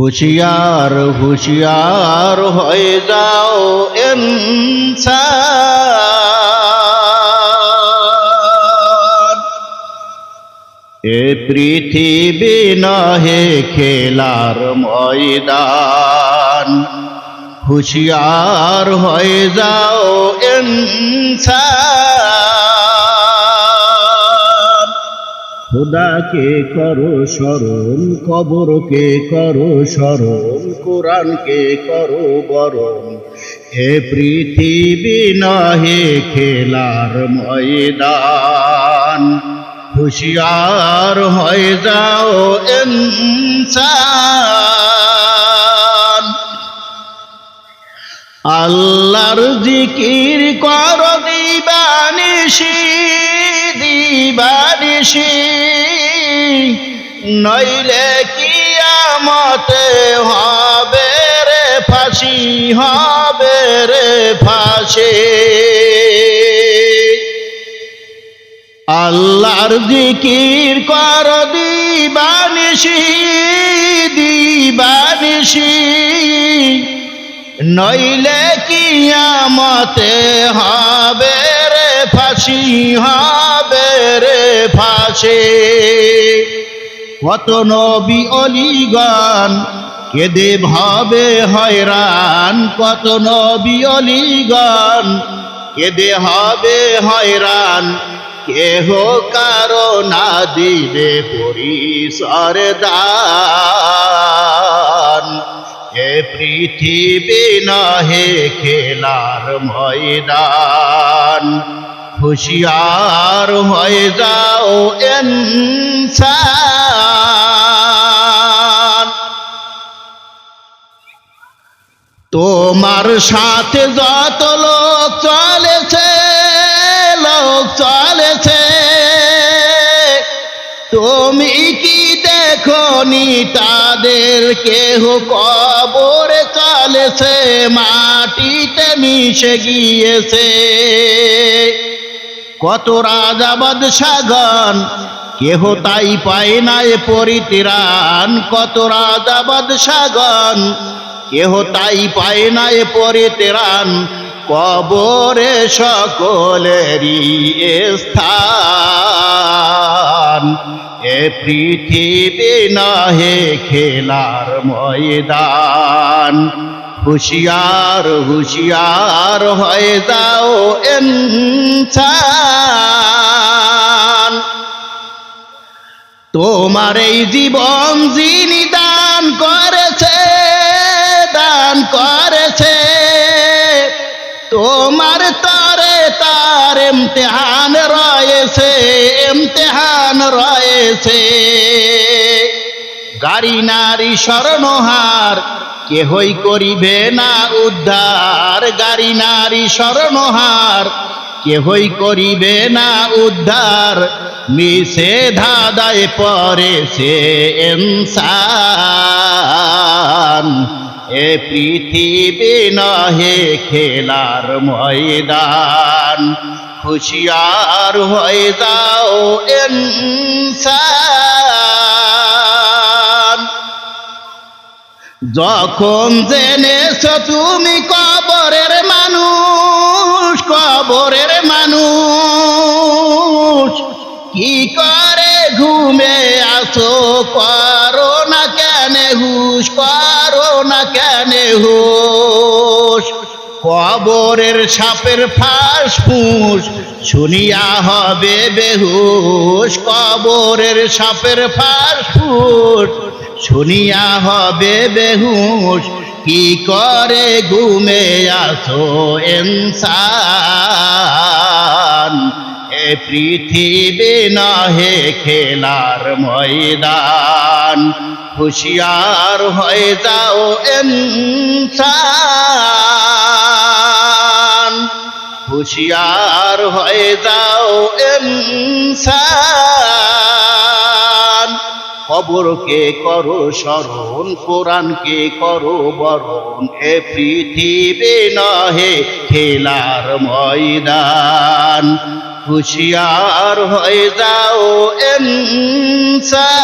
হুশিয়ার হুশিয়ার হয়ে যাও ইনসান। এ পৃথিবী নহে খেলার ময়দান। হুশিয়ার হয়ে যাও ইনসান। খোদাকে করো স্মরণ, কবরকে করো স্মরণ, কোরআনকে করো বরণ। এ পৃথিবী নহে খেলার ময়দান, হুশিয়ার হয়ে যাও ইনসান। আল্লাহর জিকির কর দিবানিশি। দিবানিশি নইলে কিয়ামতে হবে রে ফাঁসি, হবে রে ফাঁসি। আল্লাহর জিকির কর দিবানিশি দিবানিশি নইলে কিয়ামতে হবে ফাঁসি হবে রে ফাঁসি। কত নবী অলিগণ কেদে ভাবে হয়রান। কত নবী অলিগণ কেদে হবে হয়রান। কেহ কারও না দিবে পরিসর দান। এ পৃথিবী নহে খেলার ময়দান। হুশিয়ার হয়ে যাও তোমার সাথে যত লোক চলেছে লোক চলেছে, তুমি কি দেখনি তাদের কেহ কবরে চলেছে, মাটিতে মিশে গিয়েছে? কত রাজা বাদশাগণ কেহ তাই পায় না এ পরিত্রাণ। কত রাজা বাদশাগণ কেহ তাই পায় না এ পরিত্রাণ। কবরে সকলেরই স্থান। এ পৃথিবী নহে খেলার ময়দান। হুশিয়ার হুশিয়ার হয়ে যাও ইনসান তোমার এই জীবন যিনি দান করেছে দান করেছে, তোমার তরে তার ইমতেহান রয়েছে ইমতেহান রয়েছে। গাড়ি, নারী স্বর্ণহার কেহই করিবে না উদ্ধার। গাড়ি, নারী স্বর্ণহার কেহই করিবে না উদ্ধার। মিশে ধাদায় পরে সে ইনসান। এ পৃথিবী নহে খেলার ময়দান। হুশিয়ার হয়ে যাও ইনসান। যখন জেনেছ তুমি কবরের মানুষ কবরের মানুষ আসো করো না কেন, হুশ করো না কেন হুস কবরের সাপের ফাঁস ফুস শুনিয়া হবে বেহুশ। কবরের সাপের ফাঁস ফুস শুনিয়া হবে বেহুশ। কি করে ঘুমে আসো ইনসান পৃথিবী নহে খেলার ময়দান। হুশিয়ার হয়ে যাও ইনসান। হুশিয়ার হয়ে যাও ইনসান। কবরকে করো স্মরণ, কোরআনকে করো বরণ, এ পৃথিবী নহে খেলার ময়দান। হুশিয়ার হয়ে যাও ইনসান